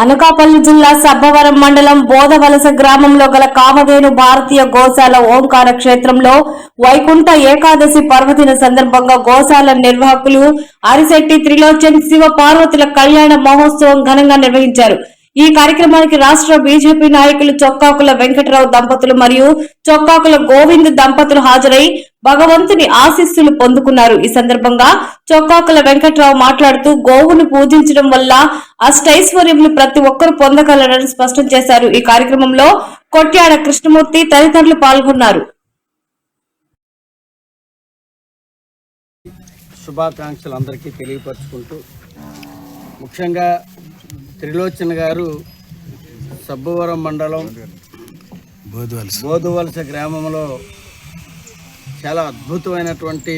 అనకాపల్లి జిల్లా సబ్బవరం మండలం బోధవలస గ్రామంలో గల కామధేను భారతీయ గోశాల ఓంకార క్షేత్రంలో వైకుంఠ ఏకాదశి పర్వదిన సందర్భంగా గోశాల నిర్వాహకులు అరిశెట్టి త్రిలోచన్ శివ పార్వతుల కళ్యాణ మహోత్సవం ఘనంగా నిర్వహించారు. ఈ కార్యక్రమానికి రాష్ట్ర బీజేపీ నాయకులు చొక్కాకుల వెంకటరావు దంపతులు మరియు చొక్కాకుల గోవింద్ దంపతులు హాజరై భగవంతుని ఆశీస్సులు పొందుకున్నారు. ఈ సందర్భంగా చొక్కాకుల వెంకట్రావు మాట్లాడుతూ గోవును పూజించడం వల్ల అష్టైశ్వర్యములు ప్రతి ఒక్కరూ పొందగలరని స్పష్టం చేశారు. ఈ కార్యక్రమంలో కొట్యాడ కృష్ణమూర్తి తదితరులు పాల్గొన్నారు. శుభాకాంక్షలు అందరికీ తెలియపరచుకుంటూ ముఖ్యంగా త్రిలోచన గారు సబ్బవరం మండలం బోధువలస. గ్రామంలో చాలా అద్భుతమైనటువంటి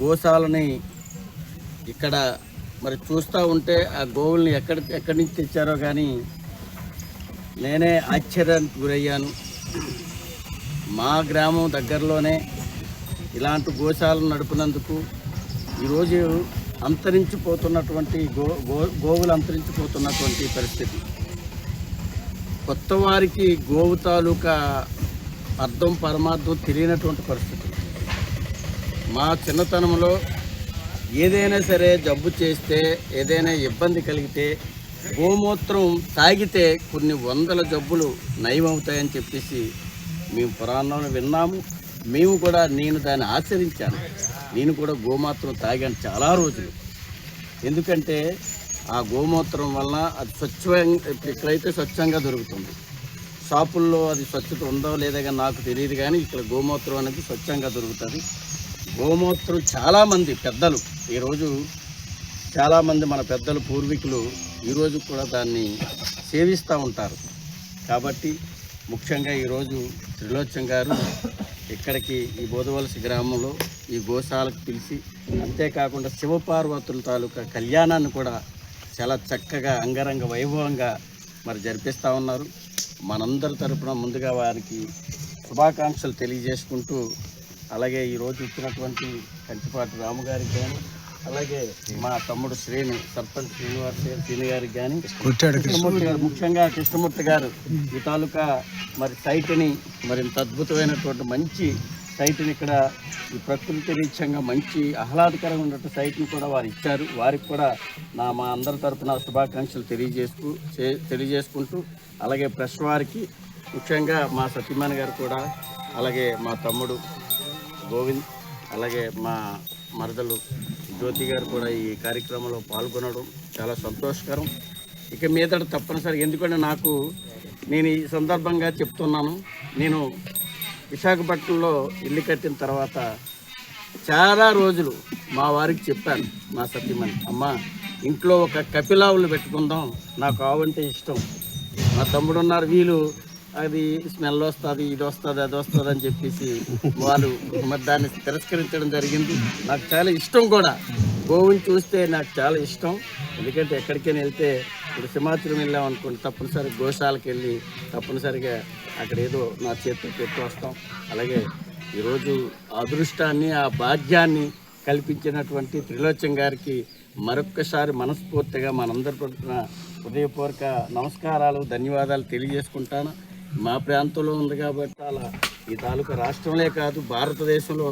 గోశాలని ఇక్కడ మరి చూస్తూ ఉంటే ఆ గోవుల్ని ఎక్కడ ఎక్కడి నుంచి తెచ్చారో కానీ నేనే ఆశ్చర్యానికి గురయ్యాను. మా గ్రామం దగ్గరలోనే ఇలాంటి గోశాలను నడిపినందుకు ఈరోజు అంతరించిపోతున్నటువంటి గో గో గోవులు అంతరించిపోతున్నటువంటి పరిస్థితి. కొత్త వారికి గోవు తాలూకా అర్థం పరమార్థం తెలియనటువంటి పరిస్థితి. మా చిన్నతనంలో ఏదైనా సరే జబ్బు చేస్తే ఏదైనా ఇబ్బంది కలిగితే గోమూత్రం తాగితే కొన్ని వందల జబ్బులు నయమవుతాయని చెప్పేసి మేము పురాణంలో విన్నాము. మేము కూడా నేను దాన్ని ఆచరించాను. నేను కూడా గోమాత్రం తాగాను చాలా రోజులు. ఎందుకంటే ఆ గోమూత్రం వలన అది స్వచ్ఛంగా ఇక్కడైతే స్వచ్ఛంగా దొరుకుతుంది. షాపుల్లో అది స్వచ్ఛత ఉందో లేదో కానీ నాకు తెలియదు కానీ ఇక్కడ గోమూత్రం అనేది స్వచ్ఛంగా దొరుకుతుంది. గోమూత్రం చాలామంది పెద్దలు ఈరోజు చాలామంది మన పెద్దలు పూర్వీకులు ఈరోజు కూడా దాన్ని సేవిస్తూ ఉంటారు. కాబట్టి ముఖ్యంగా ఈరోజు త్రిలోచన్ గారు ఇక్కడికి ఈ బోధవలస గ్రామంలో ఈ గోశాలకు పిలిచి అంతేకాకుండా శివపార్వతుల తాలూకా కళ్యాణాన్ని కూడా చాలా చక్కగా అంగరంగ వైభవంగా మరి జరిపిస్తూ ఉన్నారు. మనందరి తరపున ముందుగా వారికి శుభాకాంక్షలు తెలియజేసుకుంటూ అలాగే ఈరోజు ఇచ్చినటువంటి కంచిపాటి రాము గారికి కానీ అలాగే మా తమ్ముడు శ్రేణి సర్పంచ్ శ్రీనివాస్ శ్రీని గారికి కానీ కృష్ణమూర్తి గారు ముఖ్యంగా కృష్ణమూర్తి గారు ఈ తాలూకా మరి సైట్ని మరి ఇంత అద్భుతమైనటువంటి మంచి సైట్ని ఇక్కడ ఈ ప్రకృతి రీత్యంగా మంచి ఆహ్లాదకరంగా ఉన్నటువంటి సైట్ని కూడా వారు ఇచ్చారు. వారికి కూడా నా మా అందరి తరపున శుభాకాంక్షలు తెలియజేసుకు తెలియజేసుకుంటూ అలాగే ప్రెస్ వారికి ముఖ్యంగా మా సత్యమాన్ గారు కూడా అలాగే మా తమ్ముడు గోవింద్ అలాగే మా మరదలు జ్యోతి గారు కూడా ఈ కార్యక్రమంలో పాల్గొనడం చాలా సంతోషకరం. ఇక మీదట తప్పనిసరి ఎందుకంటే నాకు నేను ఈ సందర్భంగా చెప్తున్నాను నేను విశాఖపట్నంలో ఇల్లు కట్టిన తర్వాత చాలా రోజులు మా వారికి చెప్పాను మా సత్యమణి అమ్మ ఇంట్లో ఒక కపిలావులు పెట్టుకుందాం నాకు ఆవంటే ఇష్టం. మా తమ్ముడు ఉన్నారు వీళ్ళు అది స్మెల్ వస్తుంది ఇది వస్తుంది అది వస్తుంది అని చెప్పేసి వాళ్ళు మరి దాన్ని తిరస్కరించడం జరిగింది. నాకు చాలా ఇష్టం కూడా. గోవుని చూస్తే నాకు చాలా ఇష్టం. ఎందుకంటే ఎక్కడికైనా వెళ్తే ఇప్పుడు సింహాచలం వెళ్ళాం అనుకోండి తప్పనిసరి గోశాలకు వెళ్ళి తప్పనిసరిగా అక్కడ ఏదో నా చేతితో పెట్టి వస్తాం. అలాగే ఈరోజు అదృష్టాన్ని ఆ భాగ్యాన్ని కల్పించినటువంటి త్రిలోచన్ గారికి మరొక్కసారి మనస్ఫూర్తిగా మనందరి పడుతున్న హృదయపూర్వక నమస్కారాలు ధన్యవాదాలు తెలియజేసుకుంటాను. మా ప్రాంతంలో ఉంది కాబట్టి అలా ఈ తాలూకా రాష్ట్రంలో కాదు భారతదేశంలో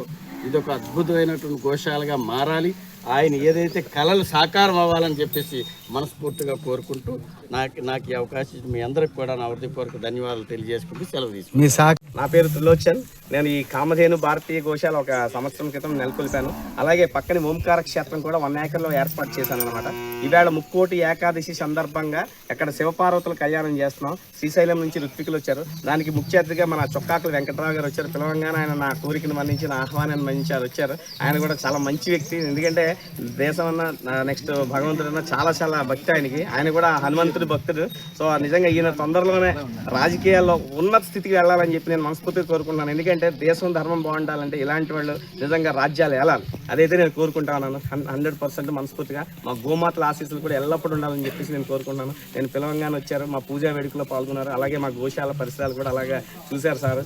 ఇది ఒక అద్భుతమైనటువంటి గోశాలగా మారాలి. ఆయన ఏదైతే కళలు సాకారం అవ్వాలని చెప్పేసి మనస్ఫూర్తిగా కోరుకుంటూ నాకు నాకు ఈ అవకాశం మీ అందరికి కూడా నా హృదయపూర్వక ధన్యవాదాలు తెలియజేసుకుంటూ సెలవు తీసుకుంటాను మీ సా నా పేరు త్రిలోచన్ నేను ఈ కామధేను భారతీయ గోశాల ఒక సంవత్సరం క్రితం నెలకొల్పాను. అలాగే పక్కన ఓంకార క్షేత్రం కూడా వన్ ఏకర్లో ఏర్పాటు చేశాను అనమాట ఈవేళ ముక్కోటి ఏకాదశి సందర్భంగా ఇక్కడ శివపార్వతుల కళ్యాణం చేస్తున్నాం. శ్రీశైలం నుంచి ఋత్వికులు వచ్చారు. దానికి ముఖ్య అతిథిగా మన చొక్కాకులు వెంకటరావు గారు వచ్చారు. పిలవంగానే ఆయన నా కోరికను మన్నించిన ఆహ్వానాన్ని మన్నించారు. వచ్చారు. ఆయన కూడా చాలా మంచి వ్యక్తి. ఎందుకంటే దేశం అన్న నెక్స్ట్ భగవంతుడు అన్న చాలా చాలా భక్తి ఆయనకి. ఆయన కూడా హనుమంతుడి భక్తుడు. సో నిజంగా ఈయన తొందరలోనే రాజకీయాల్లో ఉన్నత స్థితికి వెళ్ళాలని చెప్పి నేను మనస్ఫూర్తిగా కోరుకున్నాను ఎందుకంటే దేశం ధర్మం బాగుండాలంటే ఇలాంటి వాళ్ళు నిజంగా రాజ్యాలు వెళ్ళాలి అదైతే నేను కోరుకుంటాను హండ్రెడ్ పర్సెంట్ మనస్ఫూర్తిగా. మా గోమాతల ఆశీస్సులు కూడా ఎల్లప్పుడూ ఉండాలని చెప్పేసి నేను కోరుకుంటున్నాను. నేను పిలవంగానే వచ్చారు. మా పూజా వేడుకలో పాల్గొన్నారు. అలాగే మా గోశాల పరిసరాలు కూడా అలాగే చూశారు సార్.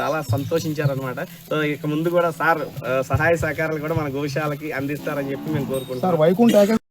చాలా సంతోషించారనమాట సో ఇక ముందు కూడా సార్ సహాయ సహకారాలు కూడా మన గోశాలకి అందిస్తారని చెప్పి మేము కోరుకుంటున్నాం వైకుంఠ